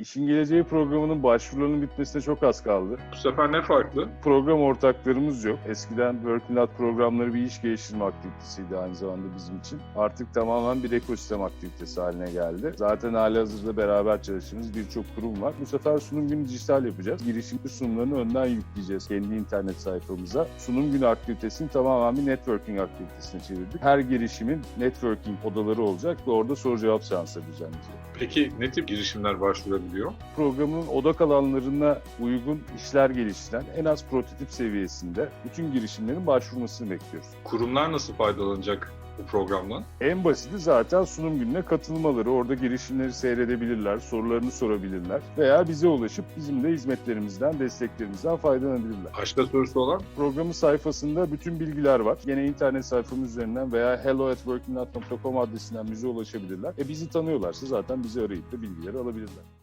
İşin Geleceği programının başvurularının bitmesine çok az kaldı. Bu sefer ne farklı? Program ortaklarımız yok. Eskiden Working Out programları bir iş geliştirme aktivitesiydi aynı zamanda bizim için. Artık tamamen bir ekosistem aktivitesi haline geldi. Zaten halihazırda beraber çalıştığımız birçok kurum var. Bu sefer sunum günü dijital yapacağız. Girişimci sunumlarını önden yükleyeceğiz kendi internet sayfamıza. Sunum günü aktivitesini tamamen bir networking aktivitesine çevirdik. Her girişimin networking odaları olacak ve orada soru cevap seansları düzenleyeceğiz. Peki ne tip girişimler başvurabiliyor? programın odak alanlarına uygun işler geliştiren en az prototip seviyesinde bütün girişimlerin başvurmasını bekliyoruz. Kurumlar nasıl faydalanacak bu programdan? En basiti zaten sunum gününe katılmaları. Orada girişimleri seyredebilirler, sorularını sorabilirler veya bize ulaşıp bizim de hizmetlerimizden, desteklerimizden faydalanabilirler. Başka sorusu olan? Programın sayfasında bütün bilgiler var. Yine internet sayfamız üzerinden veya hello@workingout.com adresinden bize ulaşabilirler. E bizi tanıyorlarsa zaten bizi arayıp da bilgileri alabilirler.